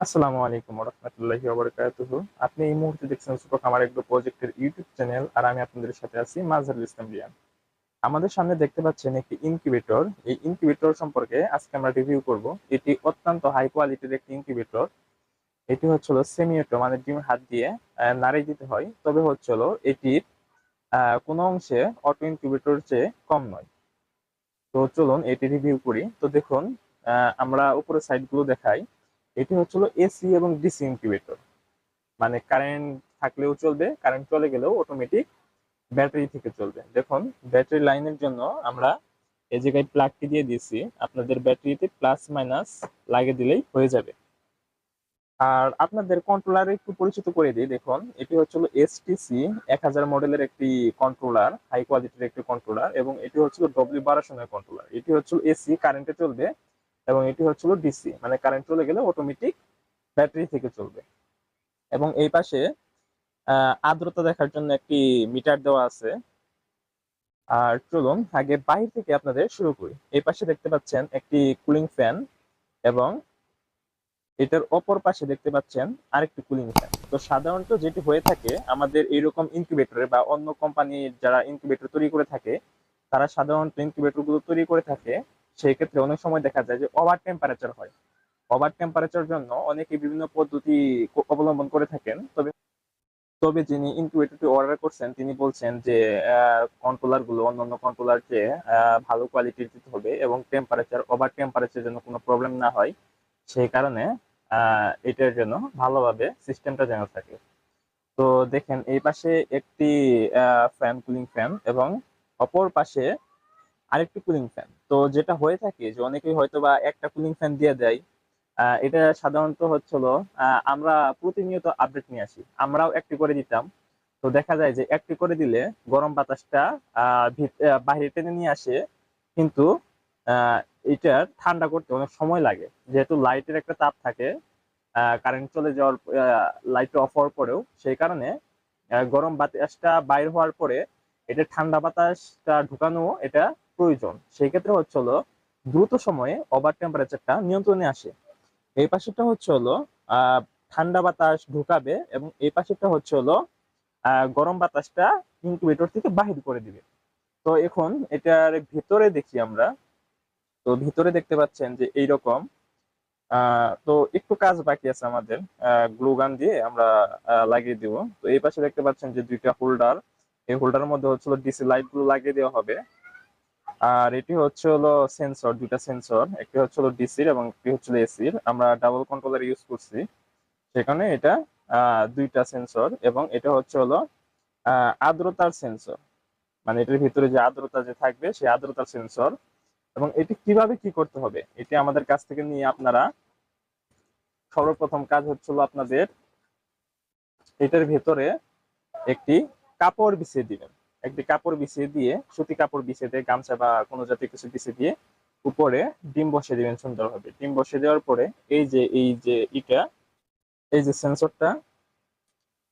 আসসালামু আলাইকুম রহমতুল্লাহি ওবরাকাতুহু। আপনি এই মুহূর্তে দেখছেন সুপার খামার এগ্রো প্রজেক্টের ইউটিউব চ্যানেল আর আমি আপনাদের সাথে আছি মাজহারুল ইসলাম রিয়ান। আমাদের সামনে দেখতে পাচ্ছেন একটি ইনকিউবেটর। এই ইনকিউবেটর সম্পর্কে আজকে আমরা রিভিউ করব। এটি অত্যন্ত হাই কোয়ালিটির একটি ইনকিউবেটর। এটি হচ্ছিল সেমিওটো মানে ডিম হাত দিয়ে আহ, নাড়ি দিতে হয়। তবে হচ্ছিল এটির কোনো অংশে অটো ইনকিউবেটর চেয়ে কম নয়। তো চলুন এটি রিভিউ করি। তো দেখুন আমরা উপরে সাইডগুলো দেখাই। এটি হচ্ছিল এসি এবং ডিসি ইনকিউবেটর। মানে কারেন্ট থাকলেও চলবে, কারেন্ট চলে গেলেও অটোমেটিক ব্যাটারি থেকে চলবে। দেখুন, ব্যাটারি লাইনের জন্য আমরা এই জায়গায় প্লাগটি দিয়ে দিয়েছি, আপনাদের ব্যাটারিতে প্লাস মাইনাস লাগিয়ে দিলেই হয়ে যাবে। আর আপনাদের কন্ট্রোলার একটু পরিচিত করে দিই, দেখুন, এটি হচ্ছিল এসটিসি এক হাজার মডেলের একটি কন্ট্রোলার হাই কোয়ালিটির একটি কন্ট্রোলার এবং এটি হচ্ছিল ডব্লিউ বারোশনের কন্ট্রোলার এটি হচ্ছিল এসি কারেন্টে চলবে এবং এটি হচ্ছিল ডিসি মানে কারেন্ট চলে গেলে অটোমেটিক ব্যাটারি থেকে চলবে। এবং এই পাশে আর্দ্রতা দেখার জন্য একটি মিটার দেওয়া আছে। আর চলুন আগে বাহির থেকে আপনাদের শুরু করি। এই পাশে দেখতে পাচ্ছেন একটি কুলিং ফ্যান এবং এটার অপর পাশে দেখতে পাচ্ছেন আরেকটি কুলিং ফ্যান তো সাধারণত যেটি হয়ে থাকে, আমাদের এইরকম ইনকিউবেটরে বা অন্য কোম্পানির যারা ইনকিউবেটর তৈরি করে থাকে, তারা সাধারণত ইনকিউবেটরগুলো তৈরি করে থাকে সেই ক্ষেত্রে অনেক সময় দেখা যায় যে ওভার টেম্পারেচার হয়। ওভার টেম্পারেচার জন্য অনেকে বিভিন্ন পদ্ধতি অবলম্বন করে থাকেন। তবে তবে যিনি ইনকিউবেটরটি অর্ডার করছেন, তিনি বলছেন যে কন্ট্রোলারগুলো, অন্যান্য কন্ট্রোলার চেয়ে ভালো কোয়ালিটির দিতে হবে এবং টেম্পারেচার ওভার টেম্পারেচার যেন কোনো প্রবলেম না হয়। সেই কারণে এটার জন্য ভালোভাবে সিস্টেমটা যেন থাকে। তো দেখেন, এই পাশে একটি ফ্যান কুলিং ফ্যান এবং অপর পাশে আরেকটি কুলিং ফ্যান তো যেটা হয়ে থাকে যে অনেকেই হয়তো বা একটা কুলিং ফ্যান দিয়ে দেয় এটা সাধারণত হচ্ছিল আমরা প্রতিনিয়ত আপডেট নিয়ে আসি। আমরাও একটি করে দিতাম। তো দেখা যায় যে একটি করে দিলে গরম বাতাসটা বাইরে টেনে নিয়ে আসে, কিন্তু এটা ঠান্ডা করতে অনেক সময় লাগে। যেহেতু লাইটের একটা তাপ থাকে কারেন্ট চলে যাওয়ার লাইট অফ হওয়ার পরেও, সেই কারণে গরম বাতাসটা বাইর হওয়ার পরে, এটা ঠান্ডা বাতাসটা ঢুকানো, এটা প্রয়োজন। সেই ক্ষেত্রে হচ্ছে হলো দ্রুত সময়ে ওভার টেম্পারেচারটা নিয়ন্ত্রণে আসে। এই পাশেরটা হচ্ছে হলো ঠান্ডা বাতাস ঢুকাবে এবং এই পাশেরটা হচ্ছে হলো গরম বাতাসটা ইনকিউবেটর থেকে বাহির করে দিবে। তো এখন এটার ভিতরে দেখি আমরা। তো ভিতরে দেখতে পাচ্ছেন যে এইরকম তো একটু কাজ বাকি আছে আমাদের। গ্লু গান দিয়ে আমরা লাগিয়ে দিব। তো এই পাশে দেখতে পাচ্ছেন যে দুইটা হোল্ডার। এই হোল্ডারের মধ্যে হচ্ছে ডিসি লাইটগুলো লাগিয়ে দেওয়া হবে। আর এটি হচ্ছে হলো সেন্সর দুইটা সেন্সর একটি হচ্ছে হলো ডিসির এবং একটি হচ্ছে এসির আমরা ডাবল কন্ট্রোলার ইউজ করছি। সেখানে এটা দুইটা সেন্সর এবং এটা হচ্ছে হলো আর্দ্রতার সেন্সর মানে এটার ভিতরে যে আর্দ্রতা যে থাকবে, সেই আর্দ্রতার সেন্সর এবং এটি কীভাবে কি করতে হবে? এটি আমাদের কাছ থেকে নিয়ে আপনারা সর্বপ্রথম কাজ হচ্ছিল আপনাদের এটার ভেতরে একটি কাপড় বিছিয়ে দিবেন। একটি কাপড় বিছিয়ে দিয়ে, সুতি কাপড় বিছিয়ে দিয়ে, গামছা বা কোনো জাতীয় কিছু বিছিয়ে দিয়ে উপরে ডিম বসিয়ে দিবেন সুন্দরভাবে। ডিম বসিয়ে দেওয়ার পরে এই যে এই যে ইটা, এই যে সেন্সরটা,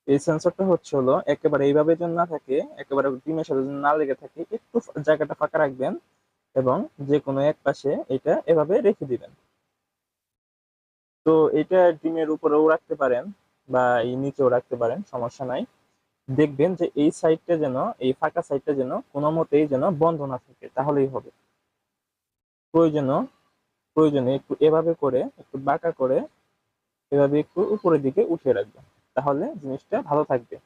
এই সেন্সরটা হচ্ছে হলো একেবারে এইভাবে যেন না থাকে, একেবারে ডিমের সাথে যেন না লেগে থাকে, একটু জায়গাটা ফাঁকা রাখবেন এবং যে কোনো এক পাশে এটা এভাবে রেখে দিবেন। তো এটা ডিমের উপরেও রাখতে পারেন বা এই নিচেও রাখতে পারেন, সমস্যা নাই। দেখবেন যে এই সাইডটা যেন, এই ফাঁকা সাইডটা যেন কোনো মতেই যেন বন্ধ না থাকে, তাহলেই হবে। প্রয়োজন প্রয়োজনে একটু এভাবে করে, একটু বাঁকা করে, এভাবে একটু উপরের দিকে উঠিয়ে রাখবে তাহলে জিনিসটা ভালো থাকবে।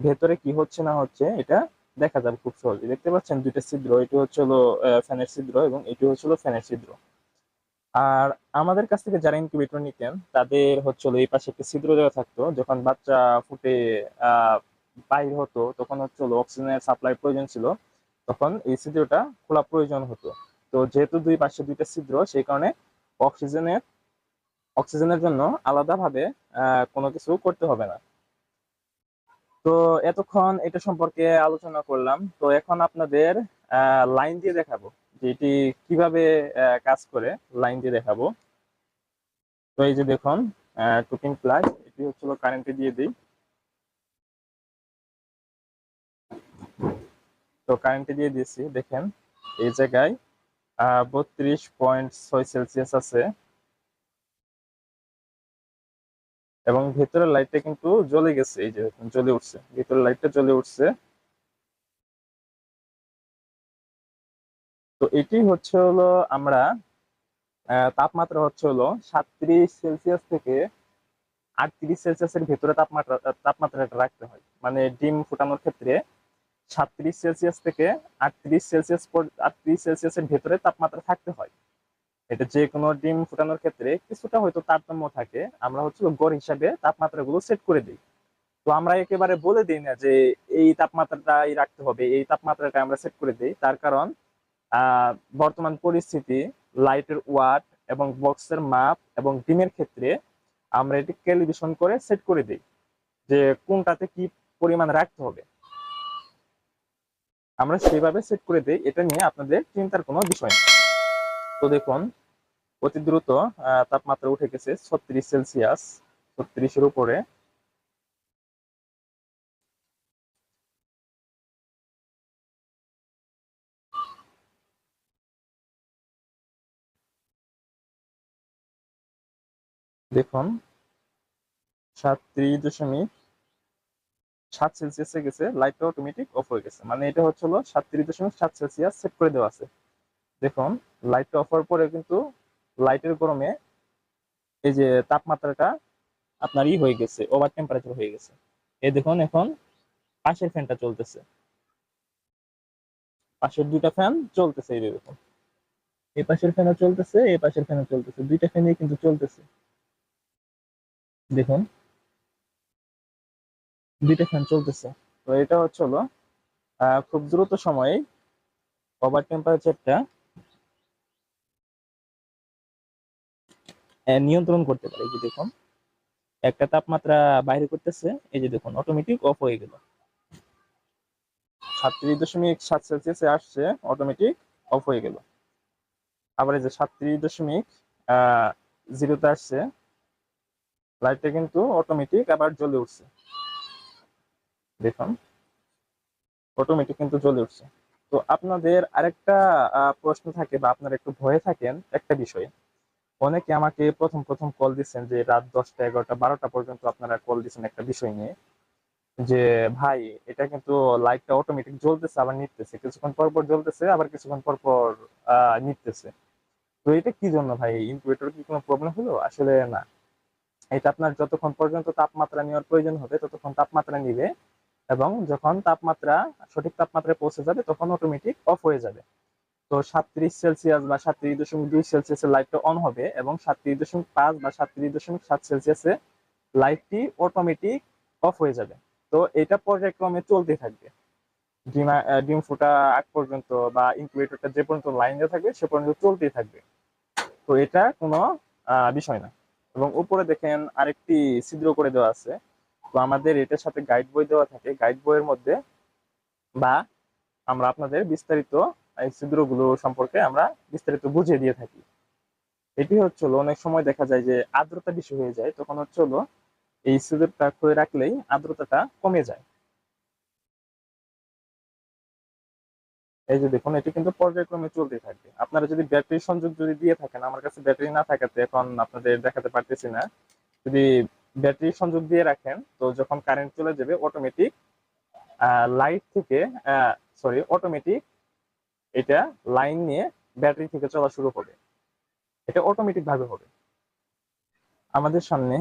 ভেতরে কি হচ্ছে না হচ্ছে, এটা দেখা যাবে খুব সহজে দেখতে পাচ্ছেন দুইটা ছিদ্র, এটি হচ্ছে হলো ফ্যানের ছিদ্র এবং এটি হচ্ছে হলো ফ্যানের ছিদ্র। আর আমাদের কাছ থেকে যারা ইনকিউবেটর নিতেন, তাদের হচ্ছে হলো এই পাশে একটা ছিদ্র দেওয়া থাকতো, যখন বাচ্চা ফুটে, আহ বাইর হতো, তখন হচ্ছে অক্সিজেনের সাপ্লাই প্রয়োজন ছিল, তখন এই ছিদ্রটা খোলা প্রয়োজন হতো। তো যেহেতু দুই পাশে দুইটা ছিদ্র, সেই কারণে অক্সিজেনের অক্সিজেনের জন্য আলাদাভাবে কোনো কিছু করতে হবে না। তো এতক্ষণ এটা সম্পর্কে আলোচনা করলাম। তো এখন আপনাদের লাইন দিয়ে দেখাবো যে এটি কীভাবে কাজ করে। লাইন দিয়ে দেখাবো। তো এই যে দেখুন টুকিং প্লাস এটি হচ্ছিল কারেন্টে দিয়ে দিই। তো কারেন্টে দিয়ে দিয়েছি, দেখেন, এই জায়গায় বত্রিশ পয়েন্ট ছয় সেলসিয়াস আছে। এবং ভেতরের লাইটটা কিন্তু জ্বলে গেছে, এই যে জ্বলে উঠছে। ভেতরের লাইটটা জ্বলে উঠছে। তো এটি হচ্ছে হলো আমরা তাপমাত্রা হচ্ছে হলো সাতত্রিশ সেলসিয়াস থেকে আটত্রিশ সেলসিয়াসের ভেতরে তাপমাত্রা, তাপমাত্রাটা রাখতে হয়। মানে ডিম ফুটানোর ক্ষেত্রে সাতত্রিশ সেলসিয়াস থেকে আটত্রিশ সেলসিয়াস আটত্রিশ সেলসিয়াসের ভেতরে তাপমাত্রা থাকতে হয়। এটা যে কোনো ডিম ফুটানোর ক্ষেত্রে কিছুটা হয়তো তারতম্য থাকে। আমরা হচ্ছে গড় হিসাবে তাপমাত্রাগুলো সেট করে দিই। তো আমরা একেবারে বলে দিই না যে এই তাপমাত্রাটাই রাখতে হবে, এই তাপমাত্রাটা আমরা সেট করে দিই। তার কারণ বর্তমান পরিস্থিতি, লাইটের ওয়াট এবং বক্সের মাপ এবং ডিমের ক্ষেত্রে আমরা এটি ক্যালিব্রেশন করে সেট করে দিই যে কোনটাতে কি পরিমাণ রাখতে হবে। আমরা সেইভাবে সেট করে দিই, এটা নিয়ে আপনাদের চিন্তার কোনো বিষয় নেই। তো দেখুন, অতি দ্রুত তাপমাত্রা উঠে গেছে ছত্রিশ সেলসিয়াস, ছত্রিশের উপরে। দেখুন, সাতত্রিশ দশমিক সাত সেলসিয়াসে গেছে লাইটটা অটোমেটিক অফ হয়ে গেছে। মানে এটা হচ্ছে হলো সাতত্রিশ দশমিক সাত সেলসিয়াস সেট করে দেওয়া আছে। দেখুন লাইটটা অফ হওয়ার পরে কিন্তু লাইটের গরমে এই যে তাপমাত্রাটা আপনার ই হয়ে গেছে ওভার টেম্পারেচার হয়ে গেছে। এই দেখুন, এখন পাশের ফ্যানটা চলতেছে। পাশের দুইটা ফ্যান চলতেছে এই দেখুন। এই পাশের ফ্যানও চলতেছে এই পাশের ফ্যানও চলতেছে। দুইটা ফ্যানই কিন্তু চলতেছে। দেখুন দুইটা ফ্যান চলতেছে। তো এটা হচ্ছে হলো খুব দ্রুত সময়ে ওভার টেম্পারেচারটা নিয়ন্ত্রণ করতে পারে। যে দেখুন, একটা তাপমাত্রা বাইরে করতেছে, এই যে দেখুন অটোমেটিক অফ হয়ে গেল। সাতত্রিশ দশমিক সাত সেলসিয়াসে আসছে অটোমেটিক অফ হয়ে গেল। আবার এই যে সাতত্রিশ দশমিক জিরোতে আসছে লাইটটা কিন্তু অটোমেটিক আবার জ্বলে উঠছে। দেখুন অটোমেটিক কিন্তু জ্বলে উঠছে। তো আপনাদের আরেকটা প্রশ্ন থাকে বা আপনারা একটু ভয়ে থাকেন একটা বিষয়। অনেকে আমাকে প্রথম প্রথম কল দিচ্ছেন যে রাত দশটা, এগারোটা, বারোটা পর্যন্ত আপনারা কল দিচ্ছেন একটা বিষয় নিয়ে। যে, ভাই, এটা কিন্তু লাইটটা অটোমেটিক জ্বলতেছে, আবার নিতেছে। কিছুক্ষণ পর পর জ্বলতেছে, আবার কিছুক্ষণ পর পর আহ নিতেছে। তো এটা কি জন্য ভাই? ইনকিউবেটর কি কোনো প্রবলেম হলো? আসলে না। এটা আপনার যতক্ষণ পর্যন্ত তাপমাত্রা নেওয়ার প্রয়োজন হবে, ততক্ষণ তাপমাত্রা নিবে। এবং যখন তাপমাত্রা সঠিক তাপমাত্রায় পৌঁছে যাবে, তখন অটোমেটিক অফ হয়ে যাবে। তো সাতত্রিশ সেলসিয়াস বা সাতত্রিশ দশমিক দুই সেলসিয়াসের লাইটটা অন হবে এবং সাতত্রিশ দশমিক পাঁচ বা সাতত্রিশ দশমিক সাত সেলসিয়াসে লাইটটি অটোমেটিক অফ হয়ে যাবে। তো এটা পর্যায়ক্রমে চলতে থাকবে। ডিম ডিম ফোটা আগ পর্যন্ত বা ইনকিউবেটরটা যে পর্যন্ত লাইনে থাকবে, সে পর্যন্ত চলতেই থাকবে। তো এটা কোনো বিষয় না। এবং উপরে দেখেন আরেকটি ছিদ্র করে দেওয়া আছে। তো আমাদের এটার সাথে গাইড বই দেওয়া থাকে। গাইড বইয়ের মধ্যে বা আমরা আপনাদের বিস্তারিত এই ছিদ্রগুলো সম্পর্কে আমরা বিস্তারিত বুঝিয়ে দিয়ে থাকি। এটি হচ্ছে হলো, অনেক সময় দেখা যায় যে আর্দ্রতা বেশি হয়ে যায়, তখন হচ্ছে হলো এই ছিদ্রটা খুলে রাখলেই আর্দ্রতাটা কমে যায়। এই যে দেখুন, এটি কিন্তু পর্যায়ক্রমে চলতে থাকবে আপনারা যদি ব্যাটারি সংযোগ যদি দিয়ে থাকেন, আমার কাছে ব্যাটারি না থাকাতে এখন আপনাদের দেখাতে পারতেছি না। যদি ব্যাটারি সংযোগ দিয়ে রাখেন, তো যখন কারেন্ট চলে যাবে অটোমেটিক লাইট থেকে সরি অটোমেটিক এটা লাইন নিয়ে ব্যাটারি থেকে চলা শুরু হবে। এটা অটোমেটিক ভাবে হবে। আমাদের সামনে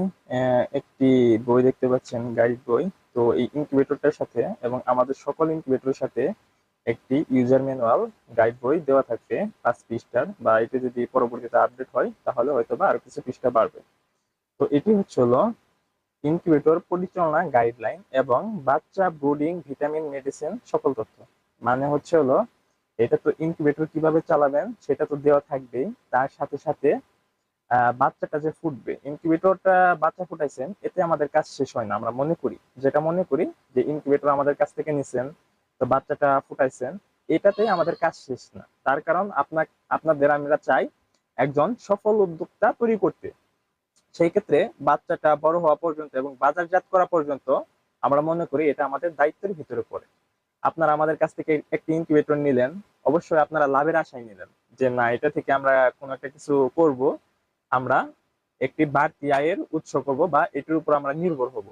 একটি বই দেখতে পাচ্ছেন গাইড বই। তো এই ইনকিউবেটরটার সাথে এবং আমাদের সকল ইনকিউবেটরের সাথে একটি ইউজার ম্যানুয়াল গাইড বই দেওয়া থাকবে পাঁচ পৃষ্ঠার বা এটি যদি পরবর্তীতে আপডেট হয়, তাহলে হয়তো বা আরও কিছু পৃষ্ঠা বাড়বে। তো এটি হচ্ছে হলো ইনকিউবেটর, পরিচালনা, গাইডলাইন এবং বাচ্চা ব্রুডিং, ভিটামিন, মেডিসিন সকল তথ্য। মানে হচ্ছে হলো, এটা তো ইনকিউবেটর কীভাবে চালাবেন সেটা তো দেওয়া থাকবেই। তার সাথে সাথে বাচ্চাটা যে ফুটবে, ইনকিউবেটরটা বাচ্চা ফুটাইছেন, এতে আমাদের কাজ শেষ হয় না, আমরা মনে করি। যেটা মনে করি যে ইনকিউবেটর আমাদের কাছ থেকে নিছেন, তো বাচ্চাটা ফুটাইছেন, এটাতে আমাদের কাজ শেষ না। তার কারণ আপনার আপনাদের আমরা চাই একজন সফল উদ্যোক্তা তৈরি করতে। সেই ক্ষেত্রে বাচ্চাটা বড় হওয়া পর্যন্ত এবং বাজারজাত করা পর্যন্ত আমরা মনে করি এটা আমাদের দায়িত্বের ভিতরে পড়ে। আপনারা আমাদের কাছ থেকে একটি ইনকিউবেটর নিলেন, অবশ্যই আপনারা লাভের আশায় নিলেন যে না, এটা থেকে আমরা কোনো একটা কিছু করব, আমরা একটি বাড়তি আয়ের উৎস করব বা এটির উপর আমরা নির্ভর হব।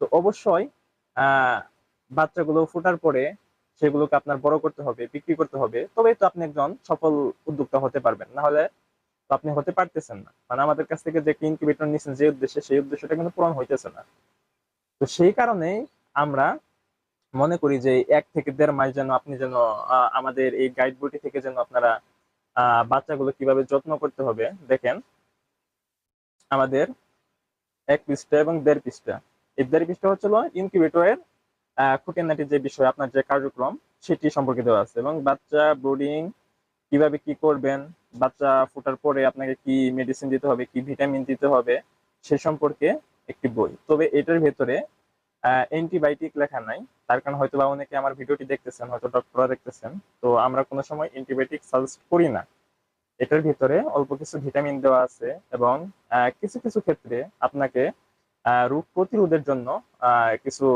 তো অবশ্যই বাচ্চাগুলো ফোটার পরে সেগুলোকে আপনার বড় করতে হবে, বিক্রি করতে হবে, তবেই তো আপনি একজন সফল উদ্যোক্তা হতে পারবেন। না হলে তো আপনি হতে পারতেছেন না। মানে আমাদের কাছ থেকে যে ইনকিউবেটর নিচ্ছেন যে উদ্দেশ্যে, সেই উদ্দেশ্যটা কিন্তু পূরণ হইতেছে না। তো সেই কারণেই আমরা মনে করি যে এক থেকে দেড় মাস যেন আপনি যেন আমাদের এই গাইড বইটি থেকে যেন আপনারা বাচ্চাগুলো কীভাবে যত্ন করতে হবে, দেখেন। আমাদের এক পৃষ্ঠা এবং দেড় পৃষ্ঠা। এই দেড় পৃষ্ঠা হচ্ছিল ইনকিউবেটরের খুঁটিনাটি যে বিষয়, আপনার যে কার্যক্রম, সেটি সম্পর্কে দেওয়া আছে এবং বাচ্চা ব্রোডিং কীভাবে কি করবেন, বাচ্চা ফোটার পরে আপনাকে কি মেডিসিন দিতে হবে, কি ভিটামিন দিতে হবে, সে সম্পর্কে একটি বই। তবে এটার ভেতরে অ্যান্টিবায়োটিক লেখা নাই। তার কারণ হয়তো বা অনেকে আমার ভিডিওটি দেখতেছেন, হয়তো ডক্টররা দেখতেছেন। তো আমরা কোনো সময় অ্যান্টিবায়োটিক সাজেস্ট করি না। এটার ভিতরে অল্প কিছু ভিটামিন দেওয়া আছে এবং কিছু কিছু ক্ষেত্রে আপনাকে রোগ প্রতিরোধের জন্য কিছু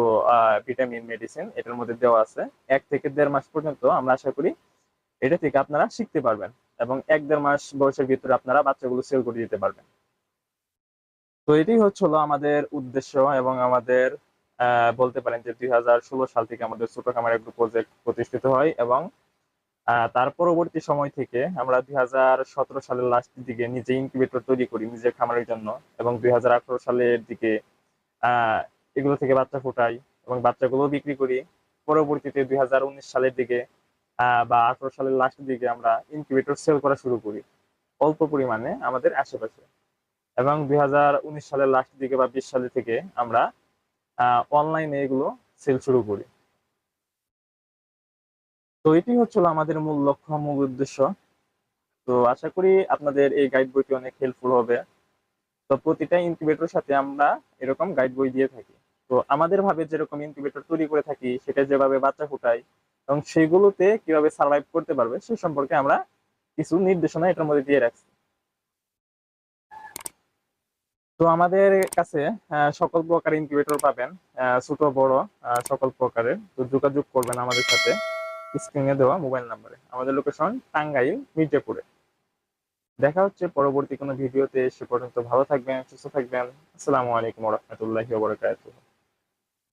ভিটামিন মেডিসিন এটার মধ্যে দেওয়া আছে। এক থেকে দেড় মাস পর্যন্ত আমরা আশা করি এটা থেকে আপনারা শিখতে পারবেন এবং এক দেড় মাস বয়সের ভিতরে আপনারা বাচ্চাগুলো সেল করে দিতে পারবেন। তো এটাই হচ্ছিল আমাদের উদ্দেশ্য এবং আমাদের বলতে পারেন যে দুই সাল থেকে আমাদের ছোট খামার একটু প্রজেক্ট প্রতিষ্ঠিত হয় এবং তার পরবর্তী সময় থেকে আমরা দুই হাজার সতেরো সালের লাস্টের দিকে নিজে ইনকিউবেটর তৈরি করি নিজের খামারের জন্য এবং দুই হাজার আঠারো সালের দিকে এগুলো থেকে বাচ্চা ফোটাই এবং বাচ্চাগুলো বিক্রি করি। পরবর্তীতে দুই হাজার উনিশ সালের দিকে বা আঠারো সালের লাস্টের দিকে আমরা ইনকিউবেটর সেল করা শুরু করি। অল্প পরিমাণে আমাদের আশেপাশে। এবং দুই উনিশ সালের লাস্টের দিকে বা বিশ সালের থেকে আমরা অনলাইনে এগুলো সেল শুরু করি। তো এটি হচ্ছিল আমাদের মূল লক্ষ্য, মূল উদ্দেশ্য। তো আশা করি আপনাদের এই গাইড বইটি অনেক হেল্পফুল হবে। তো প্রতিটা ইনকিউবেটর সাথে আমরা এরকম গাইড বই দিয়ে থাকি। তো আমাদের ভাবে যেরকম ইনকিউবেটর তৈরি করে থাকি, সেটা যেভাবে বাচ্চা ফুটাই এবং সেগুলোতে কীভাবে সার্ভাইভ করতে পারবে, সে সম্পর্কে আমরা কিছু নির্দেশনা এটার মধ্যে দিয়ে রাখছি। তো আমাদের কাছে সকল প্রকার ইনকিউবেটর পাবেন ছোট, বড় সকল প্রকারের। তো যোগাযোগ করবেন আমাদের সাথে স্ক্রিনে দেওয়া মোবাইল নাম্বারে আমাদের লোকেশন টাঙ্গাইল, মির্জাপুরে। দেখা হচ্ছে পরবর্তী কোনো ভিডিওতে সে পর্যন্ত ভালো থাকবেন, সুস্থ থাকবেন। আসসালামু আলাইকুম রহমতুল্লাহি ওবরাকাতুহ